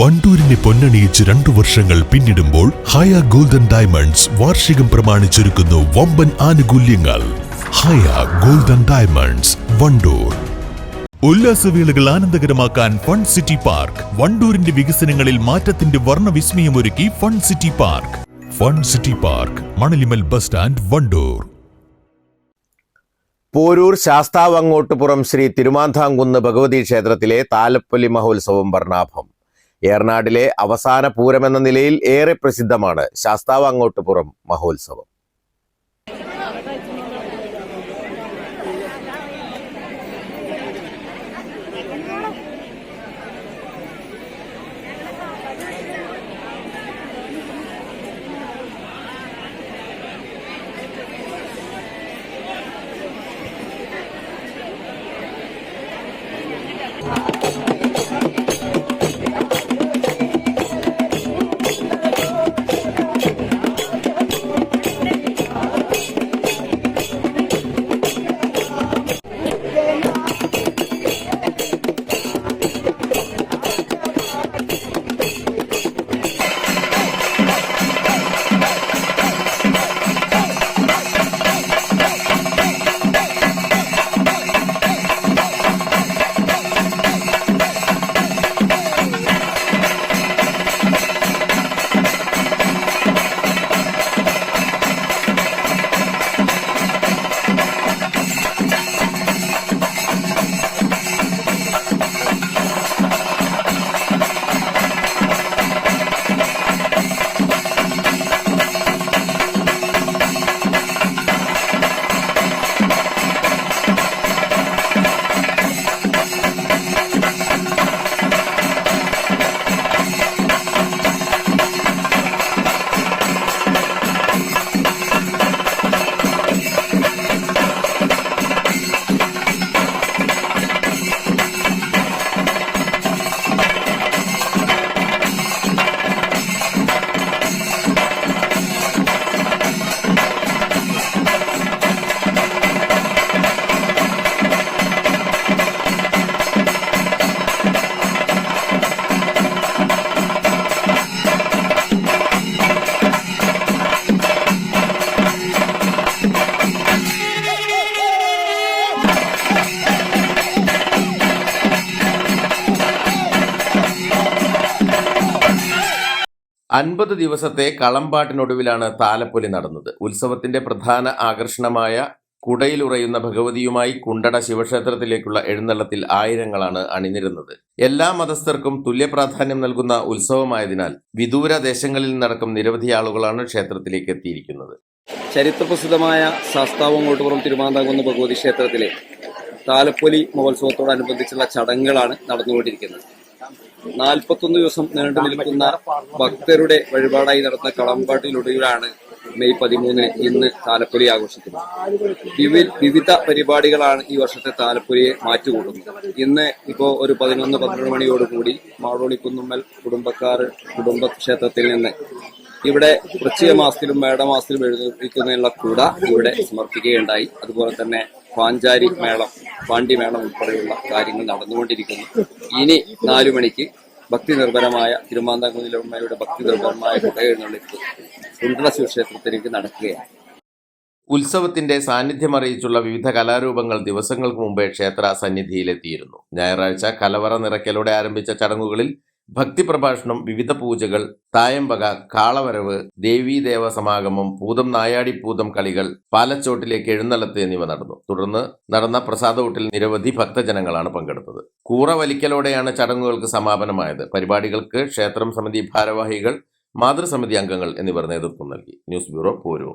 വണ്ടൂരിനെ പൊന്നണിയിച്ച് രണ്ടു വർഷങ്ങൾ പിന്നിടുമ്പോൾ ഹയ ഗോൾഡൻ ഡയമണ്ട്സ് വാർഷികം പ്രമാണിച്ചൊരുക്കുന്നു വമ്പൻ ആനുകൂല്യങ്ങൾ. Haya golden diamonds Wandoor. ഉല്ലാസവേളകൾ ആനന്ദകരമാക്കാൻ ഫൺ സിറ്റി പാർക്ക്. വണ്ടൂരിന്റെ വികസനങ്ങളിൽ മാറ്റത്തിന്റെ വർണവിസ്മയമൊരുക്കി fun city park. Fun city park Manalimal bus stand Wandoor. Porur Sasthavangottupuram Sree Thirumanthamkunnu Bhagavathi ക്ഷേത്രത്തിലെ താലപ്പൊലി മഹോത്സവം വർണാഭം. ഏർനാടിലെ അവസാന പൂരമെന്ന നിലയിൽ ഏറെ പ്രസിദ്ധമാണ് ശാസ്താവ് അങ്ങോട്ടുപുറം മഹോത്സവം. അൻപത് ദിവസത്തെ കളമ്പാട്ടിനൊടുവിലാണ് താലപ്പൊലി നടന്നത്. ഉത്സവത്തിന്റെ പ്രധാന ആകർഷണമായ കുടയിലുറയുന്ന ഭഗവതിയുമായി കുണ്ടട ശിവക്ഷേത്രത്തിലേക്കുള്ള എഴുന്നള്ളത്തിൽ ആയിരങ്ങളാണ് അണിനിരുന്നത്. എല്ലാ മതസ്ഥർക്കും തുല്യ പ്രാധാന്യം നൽകുന്ന ഉത്സവമായതിനാൽ വിദൂര ദേശങ്ങളിൽ നിന്നടക്കം നിരവധി ആളുകളാണ് ക്ഷേത്രത്തിലേക്ക് എത്തിയിരിക്കുന്നത്. ചരിത്രപ്രസിദ്ധമായ ശാസ്താവങ്ങോട്ടുപുറം തിരുമാന്താകുന്ന ഭഗവതി ക്ഷേത്രത്തിലെ താലപ്പൊലി മഹോത്സവത്തോടനുബന്ധിച്ചുള്ള ചടങ്ങുകളാണ് നടന്നുകൊണ്ടിരിക്കുന്നത്. നാൽപ്പത്തൊന്ന് ദിവസം നീണ്ടു നിൽക്കുന്ന ഭക്തരുടെ വഴിപാടായി നടന്ന കളമ്പാട്ടിലൊടുവിലാണ് മെയ് പതിമൂന്നിന് ഇന്ന് താലപ്പൊലി ആഘോഷിക്കുന്നത്. വിവി- വിവിധ പരിപാടികളാണ് ഈ വർഷത്തെ താലപ്പൊലിയെ മാറ്റുകൂടുന്നത് ഇന്ന് ഇപ്പോൾ ഒരു പതിനൊന്ന് പന്ത്രണ്ട് മണിയോടുകൂടി മാടോളിക്കുന്നുമ്മൽ കുടുംബക്കാർ കുടുംബ ക്ഷേത്രത്തിൽ നിന്ന് ഇവിടെ വൃശ്ചിക മാസത്തിലും മേടമാസത്തിലും എഴുന്നേൽപ്പിക്കുന്നതിനുള്ള കൂട ഇവിടെ സമർപ്പിക്കുകയുണ്ടായി. അതുപോലെ തന്നെ പാഞ്ചാരി മേളം പാണ്ഡിമേളം ഉൾപ്പെടെയുള്ള കാര്യങ്ങൾ നടന്നുകൊണ്ടിരിക്കുന്നു. ഇനി നാലു മണിക്ക് ഭക്തി നിർഭരമായ തിരുമാന്താംകുന്നിലമ്മയുടെ ഭക്തി നിർഭരമായ കുട എഴുന്നള്ളിപ്പ് ക്ഷേത്രത്തിലേക്ക് നടക്കുകയാണ്. ഉത്സവത്തിന്റെ സാന്നിധ്യം അറിയിച്ചുള്ള വിവിധ കലാരൂപങ്ങൾ ദിവസങ്ങൾക്ക് മുമ്പേ ക്ഷേത്ര സന്നിധിയിലെത്തിയിരുന്നു. ഞായറാഴ്ച കലവറ നിറയ്ക്കലോടെ ആരംഭിച്ച ചടങ്ങുകളിൽ ഭക്തിപ്രഭാഷണം വിവിധ പൂജകൾ തായമ്പക കാളവരവ് ദേവീദേവ സമാഗമം പൂതം നായാടിപ്പൂതം കളികൾ പാലച്ചോട്ടിലേക്ക് എഴുന്നള്ളത്ത് എന്നിവ നടന്നു. തുടർന്ന് നടന്ന പ്രസാദവൂട്ടിൽ നിരവധി ഭക്തജനങ്ങളാണ് പങ്കെടുത്തത്. കൂറ വലിക്കലോടെയാണ് ചടങ്ങുകൾക്ക് സമാപനമായത്. പരിപാടികൾക്ക് ക്ഷേത്രം സമിതി ഭാരവാഹികൾ മാതൃസമിതി അംഗങ്ങൾ എന്നിവർ നേതൃത്വം നൽകി. News bureau Porur.